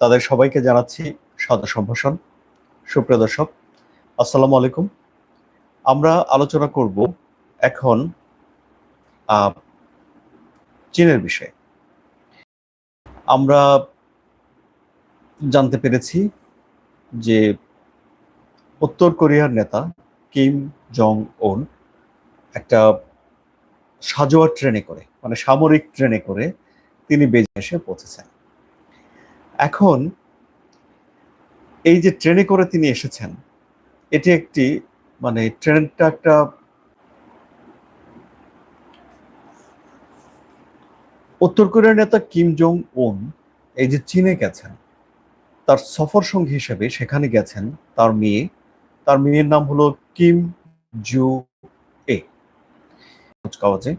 তাদের সবাইকে জানাচ্ছি সদা সম্ভাষণ। সুপ্রিয় দর্শক, আসসালামু আলাইকুম। আমরা আলোচনা করব এখন চীনের বিষয়ে। আমরা জানতে পেরেছি যে উত্তর কোরিয়ার নেতা কিম জং ওন একটা সাজোয়া ট্রেনে করে মানে সামরিক ট্রেনে করে তিনি বেজে এসে পৌঁছেছেন। এখন এই যে ট্রেনে করে তিনি এসেছেন, এটি একটি মানে ট্রেনটা একটা উত্তর কোরিয়ার নেতা কিম জং উন এই যে চীনে গেছেন, তার সফর সঙ্গী হিসেবে সেখানে গেছেন তার মেয়ে, তার মেয়ের নাম হলো কিম জু এ কুচকাওয়াজে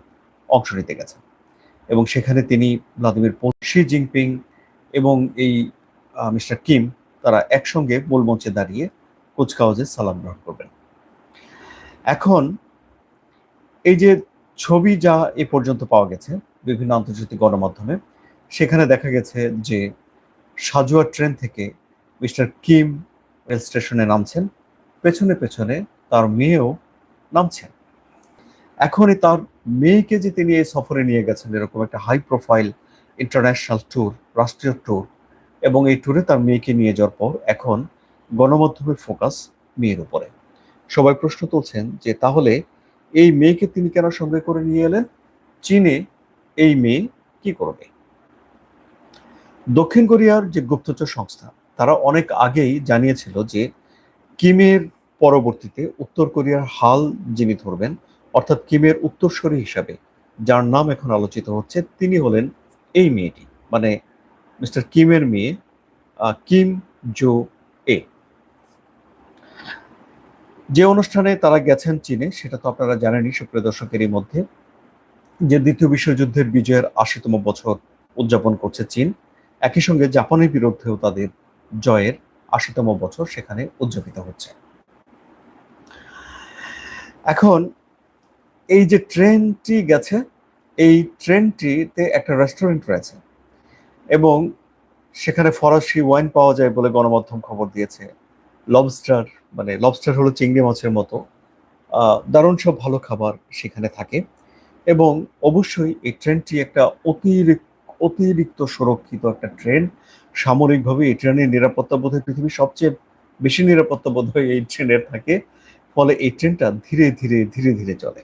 অংশ নিতে গেছেন এবং সেখানে তিনি ভ্লাদিমির শি জিনপিং এবং এই মিস্টার কিম তারা একসঙ্গে মঞ্চে দাঁড়িয়ে কুচকাওয়াজে সালাম গ্রহণ করবেন। এখন এই যে ছবি যা এ পর্যন্ত পাওয়া গেছে, বিভিন্ন আন্তর্জাতিক গণমাধ্যমে, সেখানে দেখা গেছে যে সাজুয়া ট্রেন থেকে মিস্টার কিম রেল স্টেশনে নামছেন, পেছনে পেছনে তার মেয়েও নামছেন। এখনই তার মেয়েকে যে তিনি এই সফরে নিয়ে গেছেন, এরকম একটা হাই প্রোফাইল ইন্টারন্যাশনাল ট্যুর রাষ্ট্রীয় ট্যুর এবং এই ট্যুরে তার মেয়েকে নিয়ে যাওয়ার পর এখন গণমাধ্যমের ফোকাস মেয়ের উপরে। সবাই প্রশ্ন তুলছেন যে, তাহলে এই মেয়েকে তিনি কেন সঙ্গে করে নিয়ে এলেন? চীনে এই মেয়ে কি করবে? দক্ষিণ কোরিয়ার যে গুপ্তচর সংস্থা, তারা অনেক আগেই জানিয়েছিল যে, কিমের পরবর্তীতে উত্তর কোরিয়ার হাল যিনি ধরবেন, অর্থাৎ কিমের উত্তরসূরি হিসাবে, যার নাম এখন আলোচিত হচ্ছে, তিনি হলেন এই মেয়েটি মানে মিস্টার কিমের মেয়ে কিম জো এ। যে অনুষ্ঠানে তারা গেছেন চীনে, সেটা তো আপনারা জানেনই, সুপ্রিয় দর্শকেরই মধ্যে, যে দ্বিতীয় বিশ্বযুদ্ধের বিজয়ের আশিতম বছর উদযাপন করছে চীন, একই সঙ্গে জাপানের বিরুদ্ধেও তাদের জয়ের আশিতম বছর সেখানে উদযাপিত হচ্ছে। এখন এই যে ট্রেনটি গেছে এই ট্রেনটিতে একটা রেস্টুরেন্ট রয়েছে এবং সেখানে ফরাসি ওয়াইন পাওয়া যায় বলে গণমাধ্যম খবর দিয়েছে। লবস্টার মানে লবস্টার হলো চিংড়ি মাছের মতো। দারুণ সব ভালো খাবার সেখানে থাকে এবং অবশ্যই এই ট্রেনটি একটা অতিরিক্ত অতিরিক্ত সুরক্ষিত একটা ট্রেন। সামরিকভাবে এই ট্রেনের নিরাপত্তা বোধ হয় পৃথিবীর সবচেয়ে বেশি নিরাপত্তা বোধ হয় এই ট্রেনের থাকে। ফলে এই ট্রেনটা ধীরে ধীরে ধীরে ধীরে চলে।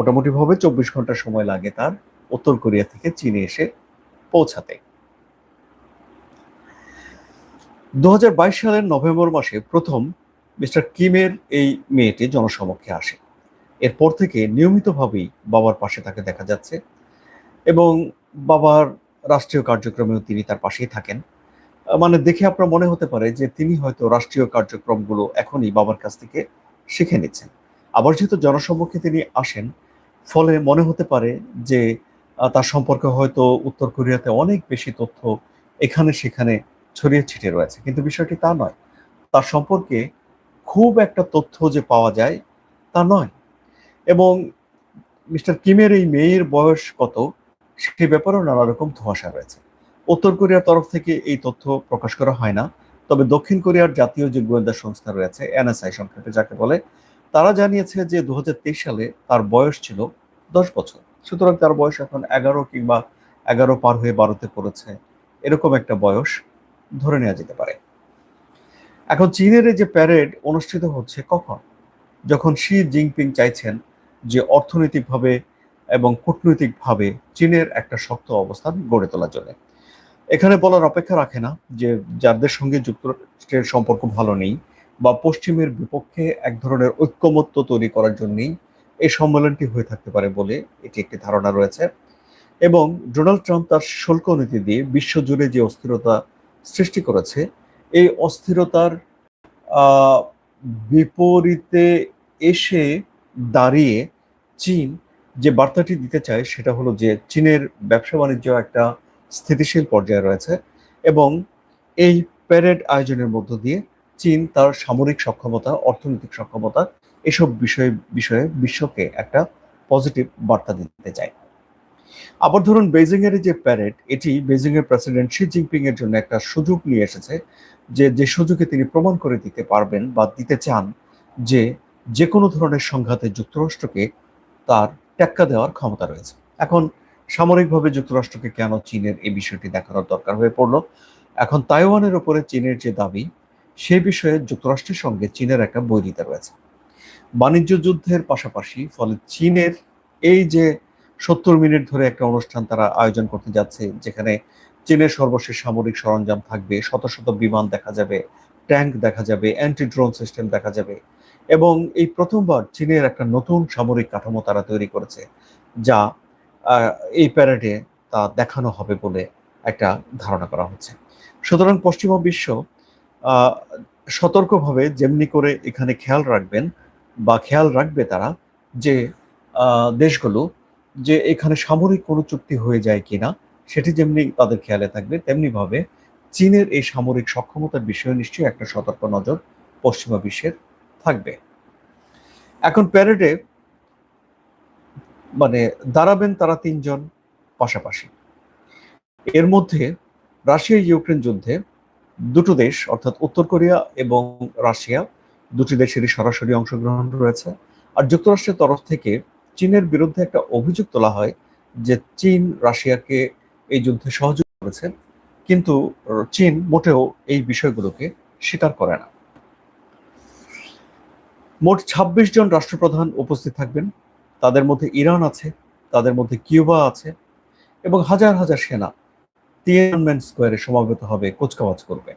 মোটামুটি ভাবে চব্বিশ ঘণ্টা সময় লাগে তার উত্তর কোরিয়া থেকে চীনে এসে পৌঁছাতে। দুহাজার বাইশ সালের নভেম্বর মাসে প্রথম মিস্টার কিমের এই মেয়েটি জনসমক্ষে আসে। এরপর থেকে নিয়মিতভাবেই বাবার পাশে তাকে দেখা যাচ্ছে এবং বাবার রাষ্ট্রীয় কার্যক্রমেও তিনি তার পাশেই থাকেন। মানে দেখে আপনার মনে হতে পারে যে তিনি হয়তো রাষ্ট্রীয় কার্যক্রমগুলো এখনই বাবার কাছ থেকে শিখে নিচ্ছেন। আবার যেহেতু জনসম্মুখে তিনি আসেন ফলে মনে হতে পারে যে তার সম্পর্কে হয়তো উত্তর কোরিয়াতে অনেক বেশি তথ্য এখানে সেখানে ছড়িয়ে ছিটিয়ে রয়েছে। কিন্তু বিষয়টি তা নয়। তার সম্পর্কে খুব একটা তথ্য যে পাওয়া যায় তা নয়। এবং মিস্টার কিমের এই মেয়ের বয়স কত, সে ব্যাপারেও নানা রকম ধোঁয়াশা রয়েছে। উত্তর কোরিয়ার তরফ থেকে এই তথ্য প্রকাশ করা হয় না। তবে দক্ষিণ কোরিয়ার জাতীয় যে গোয়েন্দা সংস্থা রয়েছে, এনএসআই সংক্ষেপে যাকে বলে তারা জানিয়েছে যে দু হাজার তেইশ সালে তার বয়স ছিল দশ বছর। সুতরাং তার বয়স এখন এগারো কিংবা এগারো পার হয়ে বারোতে পড়েছে। এরকম একটা বয়স ধরে নেওয়া যেতে পারে। এখন চীনের যে প্যারেড অনুষ্ঠিত হচ্ছে কখন? যখন শি জিনপিং চাইছেন যে অর্থনৈতিকভাবে এবং কূটনৈতিকভাবে চীনের একটা শক্ত অবস্থান গড়ে তোলার জন্য। এখানে বলার অপেক্ষা রাখে না যে যাদের সঙ্গে যুক্তরাষ্ট্রের সম্পর্ক ভালো নেই বা পশ্চিমের বিপক্ষে এক ধরনের ঐক্যমত্য তৈরি করার জন্যই এই সম্মেলনটি হয়ে থাকতে পারে বলে এটি একটি ধারণা রয়েছে। এবং ডোনাল্ড ট্রাম্প তার শুল্ক নীতি দিয়ে বিশ্বজুড়ে যে অস্থিরতা সৃষ্টি করেছে, এই অস্থিরতার বিপরীতে এসে দাঁড়িয়ে চীন যে বার্তাটি দিতে চায় সেটা হলো যে চীনের ব্যবসা বাণিজ্য একটা স্থিতিশীল পর্যায়ে রয়েছে এবং এই প্যারেড আয়োজনের মধ্য দিয়ে চীন তার সামরিক সক্ষমতা, অর্থনৈতিক সক্ষমতা এসব বিষয়ে বিষয়ে বিশ্বকে একটা পজিটিভ বার্তা দিতে চায়। আবার ধরুন বেজিং এর যে প্যারেড এটি বেজিং এর প্রেসিডেন্ট শি জিনপিং এর জন্য একটা সুযোগ নিয়ে এসেছে যে যে সুযোগে তিনি প্রমাণ করে দিতে পারবেন বা দিতে চান যে যে কোনো ধরনের সংঘাতে যুক্তরাষ্ট্রকে তার টেক্কা দেওয়ার ক্ষমতা রয়েছে। এখন সামরিকভাবে যুক্তরাষ্ট্রকে কেন চীনের এই বিষয়টি দেখানোর দরকার হয়ে পড়ল? এখন তাইওয়ানের উপরে চীনের যে দাবি সে বিষয়ে যুক্তরাষ্ট্রের সঙ্গে চীনের একটা বৈরিতা রয়েছে। বাণিজ্য যুদ্ধের পাশাপাশি ফলে চীনের এই যে সত্তর মিনিট ধরে একটা অনুষ্ঠান তারা আয়োজন করতে যাচ্ছে, যেখানে চীনের সর্বশেষ সামরিক সরঞ্জাম থাকবে, শত শত বিমান দেখা যাবে, ট্যাঙ্ক দেখা যাবে অ্যান্টি ড্রোন সিস্টেম দেখা যাবে এবং এই প্রথমবার চীনের একটা নতুন সামরিক কাঠামো তারা তৈরি করেছে, যা এই প্যারেডে তা দেখানো হবে বলে একটা ধারণা করা হচ্ছে। সুতরাং পশ্চিমা বিশ্ব সতর্কভাবে যেমনি করে এখানে খেয়াল রাখবেন বা খেয়াল রাখবে তারা যে দেশগুলো যে এখানে সামরিক কোনো চুক্তি হয়ে যায় কিনা, সেটি যেমনি তাদের খেয়ালে থাকবে, তেমনিভাবে চীনের এই সামরিক সক্ষমতার বিষয়ে নিশ্চয়ই একটা সতর্ক নজর পশ্চিমা বিশ্বের থাকবে। এখন প্যারেডে মানে দাঁড়াবেন তারা তিনজন পাশাপাশি। এর মধ্যে রাশিয়া ইউক্রেন যুদ্ধে দুটো দেশ, অর্থাৎ উত্তর কোরিয়া এবং রাশিয়া, দুটি দেশেরই সরাসরি অংশগ্রহণ রয়েছে। আর যুক্তরাষ্ট্রের তরফ থেকে চীনের বিরুদ্ধে একটা অভিযোগ তোলা হয় যে চীন রাশিয়াকে এই যুদ্ধে সহযোগ করেছে, কিন্তু চীন মোটেও এই বিষয়গুলোকে স্বীকার করে না। মোট ২৬ জন রাষ্ট্রপ্রধান উপস্থিত থাকবেন। তাদের মধ্যে ইরান আছে, তাদের মধ্যে কিউবা আছে এবং হাজার হাজার সেনা। স্কোয়ারে সমাবেত হবে করবে।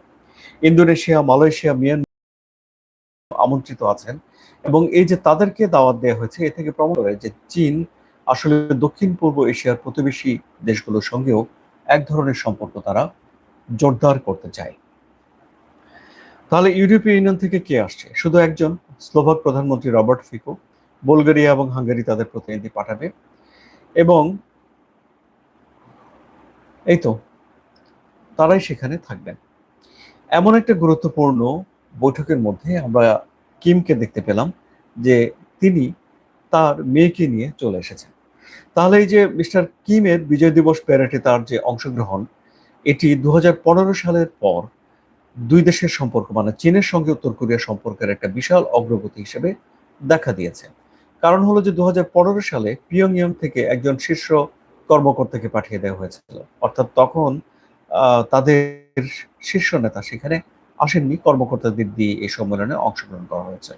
ইন্দোনেশিয়া, মালয়েশিয়া, মিয়ানমার আমন্ত্রিত আছেন এবং এই যে তাদেরকে দাওয়াত দেওয়া হয়েছে, এ থেকে প্রমাণ করে যে চীন আসলে দক্ষিণ পূর্ব এশিয়ার প্রতিবেশী দেশগুলোর সঙ্গেও এক ধরনের সম্পর্ক তারা জোরদার করতে চায়। তাহলে ইউরোপীয় ইউনিয়ন থেকে কে আসছে? শুধু একজন, স্লোভাক প্রধানমন্ত্রী রবার্ট ফিকো। বুলগেরিয়া এবং হাঙ্গেরি তাদের প্রতিনিধি পাঠাবে। এবং এই তো তারাই সেখানে থাকবেন। এমন একটা গুরুত্বপূর্ণ বৈঠকের মধ্যে আমরা কিমকে দেখতে পেলাম যে তিনি তার মেয়েকে নিয়ে চলে এসেছেন। তাহলে এই যে মিস্টার কিমের বিজয় দিবস প্যারেডে তার যে অংশগ্রহণ, এটি দুহাজার পনেরো সালের পর দুই দেশের সম্পর্ক মানে চীনের সঙ্গে উত্তর কোরিয়া সম্পর্কের একটা বিশাল অগ্রগতি হিসেবে দেখা দিয়েছে। কারণ হলো যে দু হাজার পনেরো সালে পিয়ংইয়ং থেকে একজন শীর্ষ কর্মকর্তাকে পাঠিয়ে দেওয়া হয়েছিল। অর্থাৎ তখন তাদের শীর্ষ নেতা সেখানে আসেননি। কর্মকর্তাদের দিয়ে এই সম্মেলনে অংশগ্রহণ করা হয়েছে।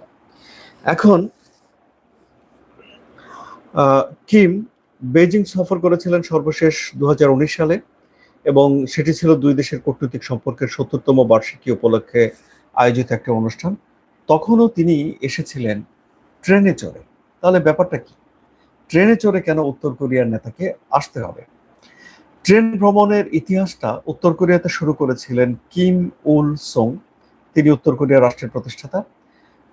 এখন কিম বেজিং সফর করেছিলেন সর্বশেষ দু হাজার উনিশ সালে এবং সেটি ছিল দুই দেশের কূটনৈতিক সম্পর্কের সত্তরতম বার্ষিকী উপলক্ষে আয়োজিত একটা অনুষ্ঠান। তখনও তিনি এসেছিলেন ট্রেনে চড়ে। তাহলে ব্যাপারটা কি? ট্রেনে চড়ে কেন উত্তর কোরিয়ার নেতাকে আসতে হবে? ট্রেন ভ্রমণের ইতিহাসটা উত্তর কোরিয়াতে শুরু করেছিলেন কিম উল সোং। তিনি উত্তর কোরিয়ার রাষ্ট্রের প্রতিষ্ঠাতা।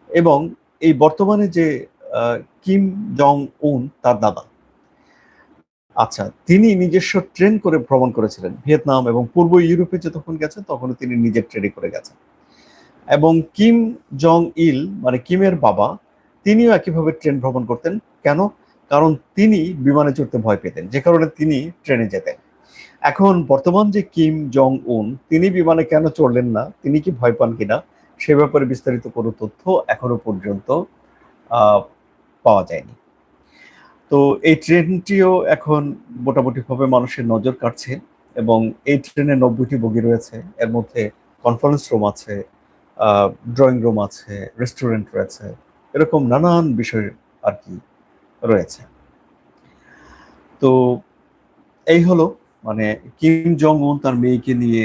এবং এই বর্তমানে যে কিম জং উন তার দাদা। আচ্ছা তিনি নিজস্ব ট্রেন করে ভ্রমণ করেছিলেন। ভিয়েতনাম এবং পূর্ব ইউরোপে যে তখন গেছেন তখনও তিনি নিজের ট্রেনে করে গেছেন। এবং কিম জং ইল মানে কিমের বাবা, তিনিও একইভাবে ট্রেন ভ্রমণ করতেন। কেন? কারণ তিনি বিমানে চড়তে ভয় পেতেন। যে কারণে তিনি ট্রেনে যেতেন। এখন বর্তমান যে কিম জং উন তিনি বিমানে কেন চড়লেন না? তিনি কি ভয় পান কিনা? সে ব্যাপারে বিস্তারিত কোনো তথ্য এখনও পর্যন্ত পাওয়া যায়নি। তো এই ট্রেনটিও এখন মোটামুটিভাবে মানুষের নজর কাটছে এবং এই ট্রেনে নব্বইটি বগি রয়েছে। এর মধ্যে কনফারেন্স রুম আছে ড্রয়িং রুম আছে রেস্টুরেন্ট রয়েছে, এরকম নানান বিষয় আর কি রয়েছে। তো এই হলো মানে কিম জং উন তার মেয়েকে নিয়ে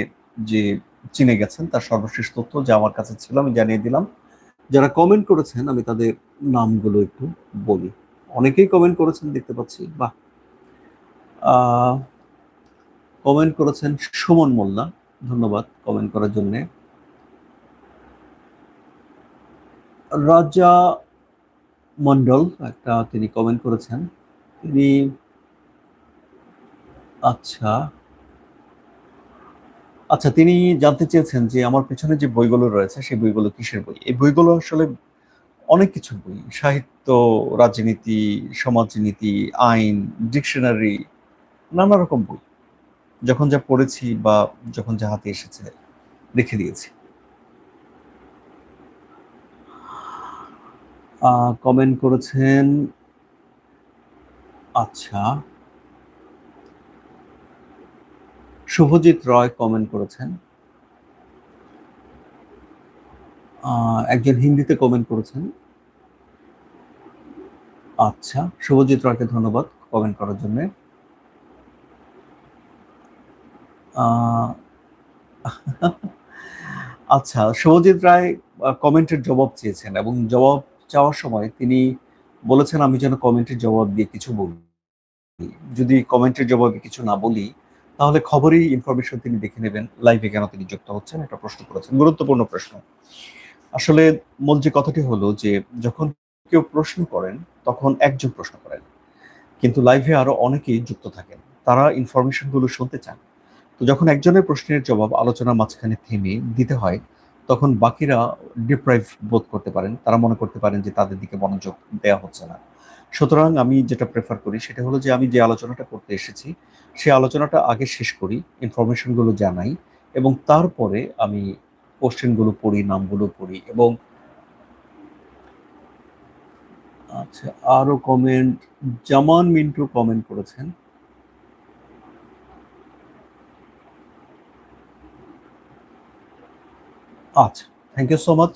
যে চিনে গেছেন, তার সর্বশেষ তথ্য যা আমার কাছে ছিল, আমি জানিয়ে দিলাম। যারা কমেন্ট করেছেন, আমি তাদের নামগুলো একটু বলি। অনেকেই কমেন্ট করেছেন, দেখতে পাচ্ছি বা কমেন্ট করেছেন সুমন মোল্লা, ধন্যবাদ কমেন্ট করার জন্য। রাজা মন্ডল একটা তিনি কমেন্ট করেছেন, তিনি আচ্ছা। আচ্ছা তিনি জানতে চেয়েছেন যে আমার পেছনে যে বইগুলো রয়েছে, সেই বইগুলো কিসের বই? এই বইগুলো আসলে অনেক কিছু বই। সাহিত্য, রাজনীতি, সমাজনীতি, আইন, ডিকশনারি, নানা রকম বই। যখন যা পড়েছি বা যখন যা হাতে এসেছে রেখে দিয়েছি। কমেন্ট করেছেন আচ্ছা। শুভজিৎ রয় কমেন্ট করেছেন। একজন হিন্দিতে কমেন্ট করেছেন। আচ্ছা শুভজিৎ রয়কে ধন্যবাদ কমেন্ট করার জন্য। আচ্ছা শুভজিৎ রায় কমেন্টের জবাব চেয়েছেন এবং জবাব চাওয়ার সময় তিনি বলেছেন, আমি যেন কমেন্টের জবাব দিয়ে কিছু বলি। যদি কমেন্টের জবাবে কিছু না বলি তাহলে খবরেই ইনফরমেশন তিনি দেখে নেবেন লাইভে কেন তিনি যুক্ত হচ্ছেন একটা প্রশ্ন করেছেন। গুরুত্বপূর্ণ প্রশ্ন। আসলে মূল যে কথাটি হলো যে, যখন কেউ প্রশ্ন করেন, তখন একজন প্রশ্ন করেন। কিন্তু লাইভে আরও অনেকেই যুক্ত থাকেন। তারা ইনফরমেশনগুলো শুনতে চান। তো যখন একজনের প্রশ্নের জবাব আলোচনার মাঝখানে থেমে দিতে হয়, তখন বাকিরা ডিপ্রাইভ বোধ করতে পারেন। তারা মনে করতে পারেন যে, তাদের দিকে মনোযোগ দেওয়া হচ্ছে না। সুতরাং আমি যেটা প্রেফার করি সেটা হলো যে আমি যে আলোচনাটা করতে এসেছি সেই আলোচনাটা আগে শেষ করি ইনফরমেশনগুলো জানাই এবং তারপরে আমি কোশ্চেনগুলো পড়ি, নামগুলো পড়ি এবং আচ্ছা আরও কমেন্ট জামান মিন্টু কমেন্ট করেছেন। আচ্ছা থ্যাংক ইউ সো মাচ